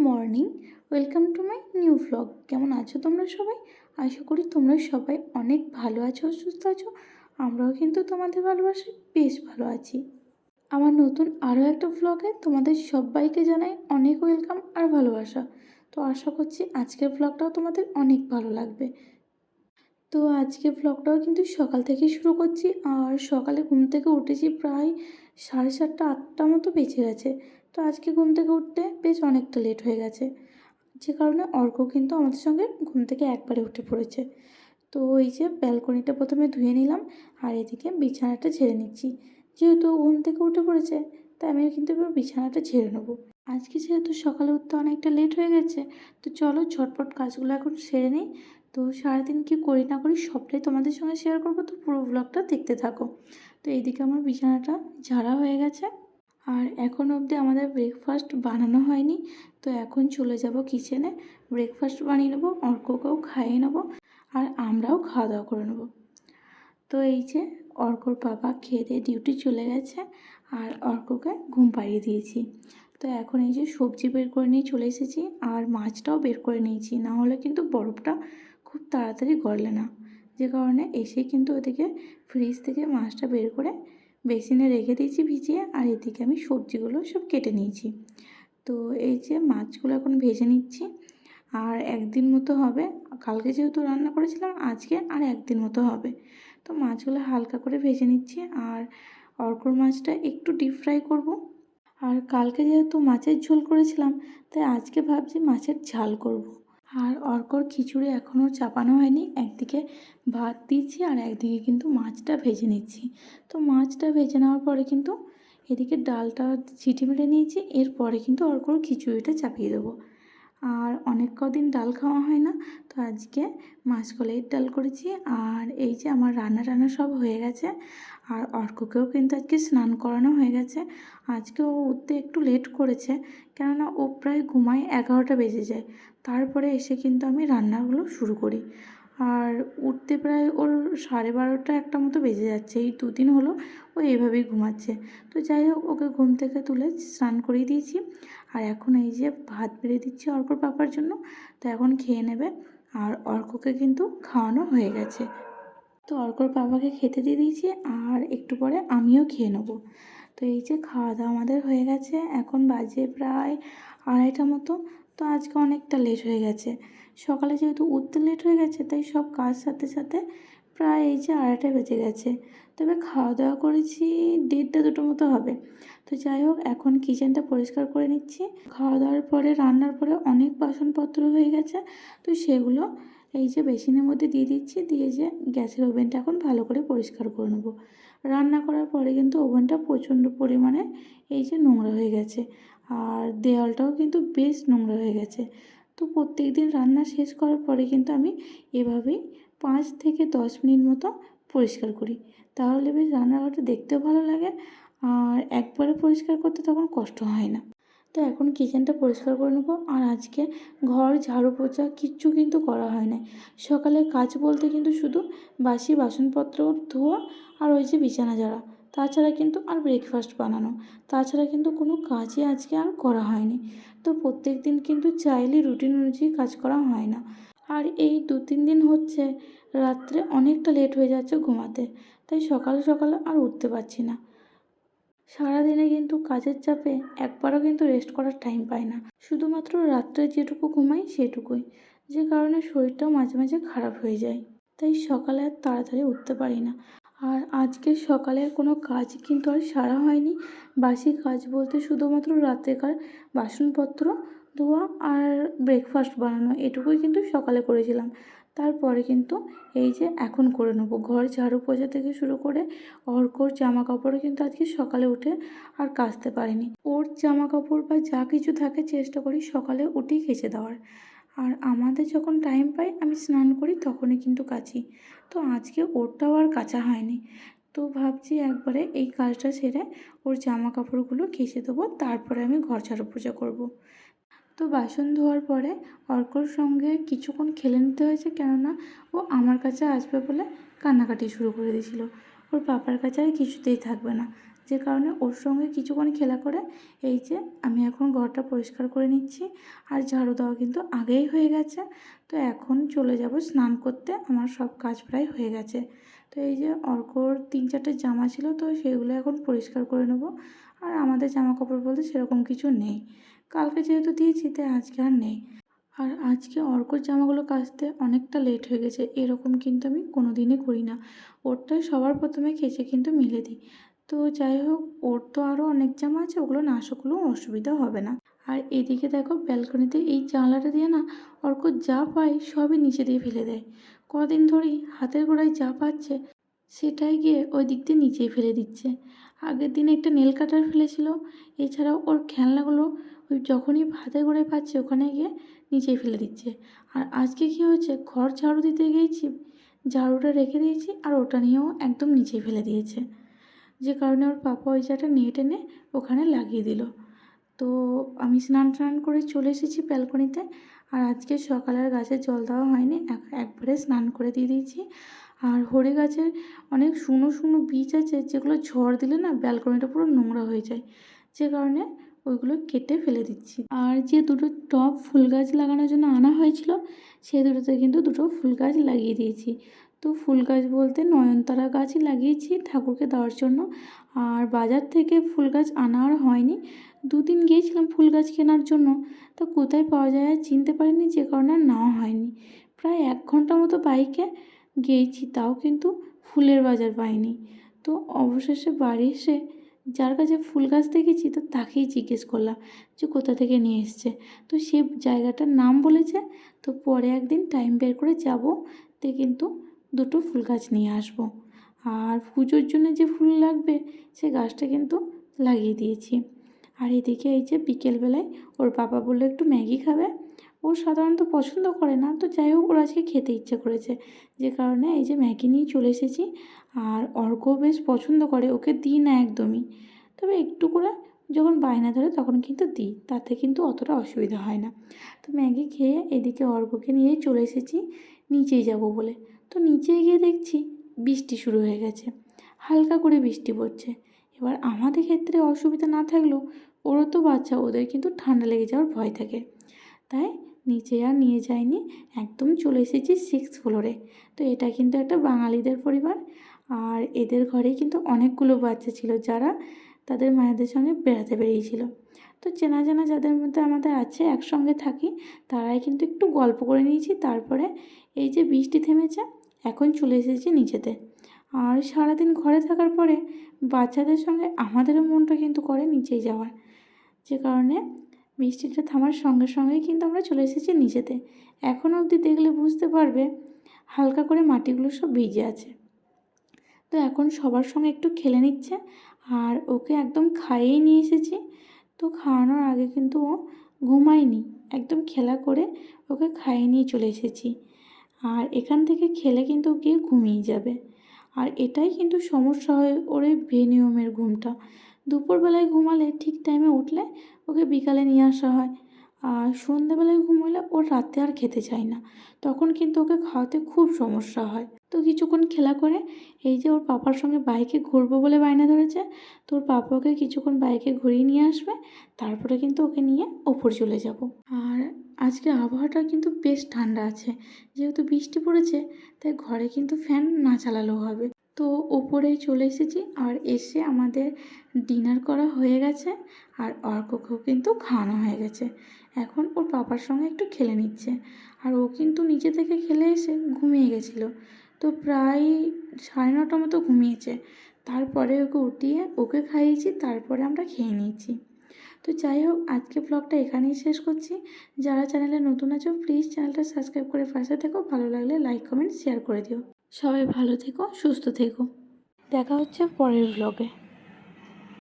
Morning. Welcome to my new vlog কেমন আছো তোমরা সবাই? আশা করি তোমরা সবাই অনেক ভালো আছো, সুস্থ আছো। আমরাও কিন্তু তোমাদের ভালোবাসি বেশ ভালো আছি। আমার নতুন আরও একটা ভ্লগে তোমাদের সবাইকে জানাই অনেক ওয়েলকাম আর ভালোবাসা। তো আশা করছি আজকের ভ্লগটাও তোমাদের অনেক ভালো লাগবে। তো আজকে ভ্লগটাও কিন্তু সকাল থেকেই শুরু করছি আর সকালে ঘুম থেকে উঠেছি প্রায় সাড়ে সাতটা, আটটা মতো বেঁচে গেছে। তো আজকে ঘুম থেকে উঠতে বেশ অনেকটা লেট হয়ে গেছে। যে কারণে অর্ক কিন্তু আমাদের সঙ্গে ঘুম থেকে একবারে উঠে পড়েছে। তো ওই যে ব্যালকনিটা প্রথমে ধুয়ে নিলাম আর এদিকে বিছানাটা ঝেড়ে নিচ্ছি। যেহেতু ঘুম থেকে উঠে পড়েছে, তাই আমি কিন্তু এবার বিছানাটা ঝেড়ে নেব। আজকে যেহেতু সকালে উঠতে অনেকটা লেট হয়ে গেছে, তো চলো ঝটপট কাজগুলো এখন সেরে নিই। তো সারাদিন কী করি না করি সবটাই তোমাদের সঙ্গে শেয়ার করব। তো পুরো ব্লগটা দেখতে থাকো। তো এইদিকে আমার বিছানাটা ঝাড়া হয়ে গেছে। আর এখন অবধি আমাদের ব্রেকফাস্ট বানানো হয়নি, তো এখন চলে যাব কিচেনে ব্রেকফাস্ট বানিয়ে নেব, অর্ককেও খাইয়ে নেব, আর আমরাও খাওয়া দাওয়া করে নেব। তো এই যে অর্কর বাবা খেয়ে দিয়ে ডিউটি চলে গেছে, আর অর্ককে ঘুম পাড়িয়ে দিয়েছি। তো এখন এই যে সবজি বের করে নিয়ে চলে এসেছি, আর মাছটাও বের করে নিয়েছি, না হলে কিন্তু বরফটা খুব তাড়াতাড়ি গড়লে না। যে কারণে এসে কিন্তু ওদিকে ফ্রিজ থেকে মাছটা বের করে বেসিনে রেখে দিয়েছি ভিজিয়ে, আর এদিকে আমি সবজিগুলো সব কেটে নিয়েছি। তো এই যে মাছগুলো এখন ভেজে নিচ্ছি, আর একদিন মতো হবে। কালকে যেহেতু রান্না করেছিলাম, আজকে আর একদিন মতো হবে। তো মাছগুলো হালকা করে ভেজে নিচ্ছি, আর অর্কর মাছটা একটু ডিপ ফ্রাই করব। আর কালকে যেহেতু মাছের ঝোল করেছিলাম, তাই আজকে ভাবছি মাছের ঝাল করব। আর অর্কর খিচুড়ি এখনও চাপানো হয়নি। একদিকে ভাত দিচ্ছি আর একদিকে কিন্তু মাছটা ভেজে নিচ্ছি। তো মাছটা ভেজে নেওয়ার পরে কিন্তু এদিকে ডালটা ছিটি মেরে নিয়েছি। এরপরে কিন্তু অর্কর খিচুড়িটা চাপিয়ে দেবো। আর অনেক কদিন ডাল খাওয়া হয় না, তো আজকে মাছকলাইয়ের ডাল করেছি। আর এই যে আমার রান্না টান্না সব হয়ে গেছে, আর অর্ককেও কিন্তু আজকে স্নান করানো হয়ে গেছে। আজকে ও উঠতে একটু লেট করেছে, কেননা ও প্রায় ঘুমায় এগারোটা বেজে যায়। তারপরে এসে কিন্তু আমি রান্নাগুলো শুরু করি। আর উঠতে প্রায় ওর সাড়ে বারোটা একটা মতো বেজে যাচ্ছে। এই দুদিন হলো ও এইভাবেই ঘুমাচ্ছে। তো যাই হোক, ওকে ঘুম থেকে তুলে স্নান করিয়ে দিয়েছি। আর এখন এই যে ভাত বেড়ে দিচ্ছি অর্কর পাপার জন্য, তো এখন খেয়ে নেবে। আর অর্ককে কিন্তু খাওয়ানো হয়ে গেছে। তো অর্কর পাপাকে খেতে দিয়ে দিয়েছি, আর একটু পরে আমিও খেয়ে নেব। তো এই যে খাওয়া দাওয়া আমাদের হয়ে গেছে। এখন বাজে প্রায় আড়াইটা মতো। তো আজকে অনেকটা লেট হয়ে গেছে। সকালে যেহেতু উঠতে লেট হয়ে গেছে, তাই সব কাজ সাথে সাথে প্রায় এই যে আড়াইটা বেজে গেছে। তবে খাওয়া দাওয়া করেছি দেড়টা দুটো মতো হবে। তো যাই হোক, এখন কিচেনটা পরিষ্কার করে নিচ্ছি। খাওয়া দাওয়ার পরে, রান্নার পরে অনেক বাসনপত্র হয়ে গেছে। তো সেগুলো এই যে বেসিনের মধ্যে দিয়ে দিচ্ছি, দিয়ে যে গ্যাসের ওভেনটা এখন ভালো করে পরিষ্কার করে নেব। রান্না করার পরে কিন্তু ওভেনটা প্রচণ্ড পরিমাণে এই যে নোংরা হয়ে গেছে। আর দেওয়ালটাও কিন্তু বেশ নোংরা হয়ে গেছে। তো প্রত্যেক দিন রান্না শেষ করার পরে কিন্তু আমি এভাবেই পাঁচ থেকে দশ মিনিট মতো পরিষ্কার করি। তাহলে বেশ রান্নাঘরটা দেখতেও ভালো লাগে আর একবারে পরিষ্কার করতে তখন কষ্ট হয় না। তো এখন কিচেনটা পরিষ্কার করে নেব আর আজকে ঘর, ঝাড়ু পোছা কিচ্ছু কিন্তু করা হয় না সকালে কাজ বলতে কিন্তু শুধু বাসি বাসনপত্র, ধোয়া আর ওই যে বিছানা ঝাড়া। তাছাড়া কিন্তু আর ব্রেকফাস্ট বানানো। তাছাড়া কিন্তু কোনো কাজই আজকে আর করা হয়নি। তো প্রত্যেক দিন কিন্তু চাইলে রুটিন অনুযায়ী কাজ করা হয় না। আর এই দু তিন দিন হচ্ছে, রাত্রে অনেকটা লেট হয়ে যাচ্ছে ঘুমাতে। তাই সকাল সকাল আর উঠতে পারছি না। সারাদিনে কিন্তু কাজের চাপে একবারও কিন্তু রেস্ট করার টাইম পাই না। শুধুমাত্র রাত্রে যেটুকু ঘুমাই সেটুকুই। যে কারণে শরীরটাও মাঝে মাঝে খারাপ হয়ে যায়। তাই সকালে আর তাড়াতাড়ি উঠতে পারি না। আর আজকে সকালের কোনো কাজ কিন্তু আর সারা হয়নি। বাসি কাজ বলতে শুধুমাত্র রাত্রেকার বাসনপত্র, ধোয়া আর ব্রেকফাস্ট বানানো, এটুকুই কিন্তু সকালে করেছিলাম। তারপরে কিন্তু এই যে এখন করে নেব। ঘর ঝাড়ু পোছা থেকে শুরু করে অর্কর জামা কাপড়ও কিন্তু আজকে সকালে উঠে আর কাচতে পারিনি। ওর জামা কাপড় বা যা কিছু থাকে চেষ্টা করি সকালে উঠেই কেচে দেওয়ার। আর আমাদের যখন টাইম পাই, আমি স্নান করি তখনই কিন্তু কাচি তো আজকে ওরটাও আর কাচা হয়নি তো ভাবছি একবারে এই কাজটা সেরে ওর জামা কাপড়গুলো কেচে দেবো, তারপরে আমি ঘর ঝাড়ু পূজা করব। তো বাসন ধোয়ার পরে অর্কর সঙ্গে কিছুক্ষণ খেলে নিতে হয়েছে কেননা ও আমার কাছে আসবে বলে কান্নাকাটি শুরু করে দিয়েছিল। ওর পাপার কাছে আর কিছুতেই থাকবে না। যে কারণে ওর সঙ্গে কিছুক্ষণ খেলা করে এই যে আমি এখন ঘরটা পরিষ্কার করে নিচ্ছি আর ঝাড়ু দেওয়া কিন্তু আগেই হয়ে গেছে। তো এখন চলে যাব স্নান করতে। আমার সব কাজ প্রায় হয়ে গেছে। তো এই যে অর্কর তিন চারটে জামা ছিল, তো সেগুলো এখন পরিষ্কার করে নেব। আর আমাদের জামা কাপড় বলতে সেরকম কিছু নেই। কালকে যেহেতু দিয়েছি, তাই আজকে আর নেই। আর আজকে অর্কর জামাগুলো কাচতে অনেকটা লেট হয়ে গেছে, এরকম কিন্তু আমি কোনো দিনই করি না। ওরটাই সবার প্রথমে কেচে কিন্তু মিলে দিই। তো যাই হোক, ওর তো আরও অনেক জামা আছে, ওগুলো না শুকলেও অসুবিধা হবে না। আর এদিকে দেখো ব্যালকনিতে এই জানলাটা দিয়ে না অর্ক যা পায় সবই নিচে দিয়ে ফেলে দেয়। কদিন ধরেই হাতের গোড়ায় যা পাচ্ছে সেটাই গিয়ে ওই দিক দিয়ে নিচেই ফেলে দিচ্ছে। আগের দিনে একটা নেল কাটার ফেলেছিল, এছাড়াও ওর খেলনাগুলো ওই যখনই হাতের গোড়ায় পাচ্ছে ওখানে গিয়ে নিচেই ফেলে দিচ্ছে। আর আজকে কী হয়েছে? ঘর ঝাড়ু দিতে গিয়েছি, ঝাড়ুটা রেখে দিয়েছি আর ওটা নিয়েও একদম নিচেই ফেলে দিয়েছে। যে কারণে ওর পাপা ওই জায়গাটা নেট এনে ওখানে লাগিয়ে দিল। তো আমি স্নান টান করে চলে এসেছি ব্যালকনিতে আর আজকে সকালে আর গাছে জল দেওয়া হয়নি, এক- একবারে স্নান করে দিয়ে দিয়েছি। আর হরি গাছের অনেক শুকনো শুকনো বীজ আছে যেগুলো ঝড় দিলে না ব্যালকনিটা পুরো নোংরা হয়ে যায়, যে কারণে ওইগুলো কেটে ফেলে দিচ্ছি। আর যে দুটো টব ফুল গাছ লাগানোর জন্য আনা হয়েছিল সেই দুটোতে কিন্তু দুটো ফুল গাছ লাগিয়ে দিয়েছি। তো ফুল গাছ বলতে নয়নতারা গাছই লাগিয়েছি ঠাকুরকে দেওয়ার জন্য। আর বাজার থেকে ফুল গাছ আনা আর হয়নি। দুদিন গিয়েছিলাম ফুল গাছ কেনার জন্য। তো কোথায় পাওয়া যায় আর চিনতে পারিনি, যে কারণে নেওয়া হয়নি। প্রায় এক ঘণ্টা মতো বাইকে গিয়েছি, তাও কিন্তু ফুলের বাজার পাইনি। তো অবশেষে বাড়ি এসে যার কাছে ফুল গাছ দেখেছি, তো তাকেই জিজ্ঞেস করলাম যে কোথা থেকে নিয়ে এসছে। তো সে জায়গাটার নাম বলেছে, তো পরে একদিন টাইম বের করে যাব। তে কিন্তু দুটো ফুল গাছ নিয়ে আসব। আর পুজোর জন্য যে ফুল লাগবে, সে গাছটা কিন্তু লাগিয়ে দিয়েছি। আর এদিকে এই যে বিকেলবেলায় ওর বাবা বলল, একটু ম্যাগি খাবে। ও সাধারণত পছন্দ করে না, তো যাই হোক, ওর আজকে খেতে ইচ্ছে করেছে। যে কারণে এই যে ম্যাগি নিয়ে চলে এসেছি, আর অর্কও বেশ পছন্দ করে, ওকে দিই না একদমই। তবে একটু করে যখন বায়না ধরে তখন কিন্তু দিই, তাতে কিন্তু অতটা অসুবিধা হয় না। তো ম্যাগি খেয়ে এদিকে অর্ককে নিয়ে চলে এসেছি, নিচেই যাব বলে। তো নিচে গিয়ে দেখছি বৃষ্টি শুরু হয়ে গেছে। হালকা করে বৃষ্টি পড়ছে। এবার আমাদের ক্ষেত্রে অসুবিধা না থাকলেও ওরও তো বাচ্চা, ওদের কিন্তু ঠান্ডা লেগে যাওয়ার ভয় থাকে। তাই নিচে আর নিয়ে যাইনি, একদম চলে এসেছি সিক্স ফ্লোরে তো এটা কিন্তু একটা বাঙালিদের পরিবার। আর এদের ঘরে কিন্তু অনেকগুলো বাচ্চা ছিল যারা তাদের মায়েদের সঙ্গে বেড়াতে বেরিয়েছিল। তো চেনা জানা যাদের মধ্যে আমাদের আছে, একসঙ্গে থাকি, তারাই কিন্তু একটু গল্প করে নিয়েছি। তারপরে এই যে বৃষ্টি থেমেছে এখন চলে এসেছি নিচেতে আর সারাদিন ঘরে থাকার পরে বাচ্চাদের সঙ্গে আমাদেরও মনটা কিন্তু করে নিচেই যাওয়ার। যে কারণে বৃষ্টিটা থামার সঙ্গে সঙ্গেই কিন্তু আমরা চলে এসেছি নিচেতে এখন অবধি দেখলে বুঝতে পারবে হালকা করে মাটিগুলো সব ভিজে আছে। তো এখন সবার সঙ্গে একটু খেলে নিচ্ছে আর ওকে একদম খাইয়েই নিয়ে এসেছি। তো খাওয়ানোর আগে কিন্তু ও ঘুমায়নি। একদম খেলা করে ওকে খাইয়ে নিয়ে চলে এসেছি। আর এখান থেকে খেলে কিন্তু ওকে ঘুমিয়ে যাবে? আর এটাই কিন্তু সমস্যা হয় ওরে বেনিয়মের ঘুমটা। দুপুরবেলায় ঘুমালে ঠিক টাইমে উঠলে ওকে বিকালে নিয়ে আসা হয়। আর সন্ধ্যাবেলায় ঘুমোলে ওর রাতে আর খেতে চায় না। তখন কিন্তু ওকে খাওয়াতে খুব সমস্যা হয়। তো কিছুক্ষণ খেলা করে এই যে ওর পাপার সঙ্গে বাইকে ঘুরবো বলে বায়না ধরেছে, তো ওর পাপা ওকে কিছুক্ষণ বাইকে ঘুরিয়ে নিয়ে আসবে, তারপরে কিন্তু ওকে নিয়ে ওপর চলে যাব। আর আজকে আবহাওয়াটা কিন্তু বেশ ঠান্ডা আছে। যেহেতু বৃষ্টি পড়েছে, তাই ঘরে কিন্তু ফ্যান না চালালেও হবে। তো ওপরে চলে এসেছি আর এসে আমাদের ডিনার করা হয়ে গেছে আর অর্ককেও কিন্তু খাওয়ানো হয়ে গেছে। এখন ওর পাপার সঙ্গে একটু খেলে নিচ্ছে। আর ও কিন্তু নিচে থেকে খেলে এসে ঘুমিয়ে গেছিল। তো প্রায় সাড়ে নটা মতো ঘুমিয়েছে। তারপরে ওকে উঠিয়ে ওকে খাইয়েছি, তারপরে আমরা খেয়ে নিয়েছি। তো যাই হোক, আজকে ব্লগটা এখানেই শেষ করছি। যারা চ্যানেলে নতুন আছো প্লিজ চ্যানেলটা সাবস্ক্রাইব করে পাশে থেকো। ভালো লাগলে লাইক কমেন্ট শেয়ার করে দিও। সবাই ভালো থেকো সুস্থ থেকো। দেখা হচ্ছে পরের ব্লগে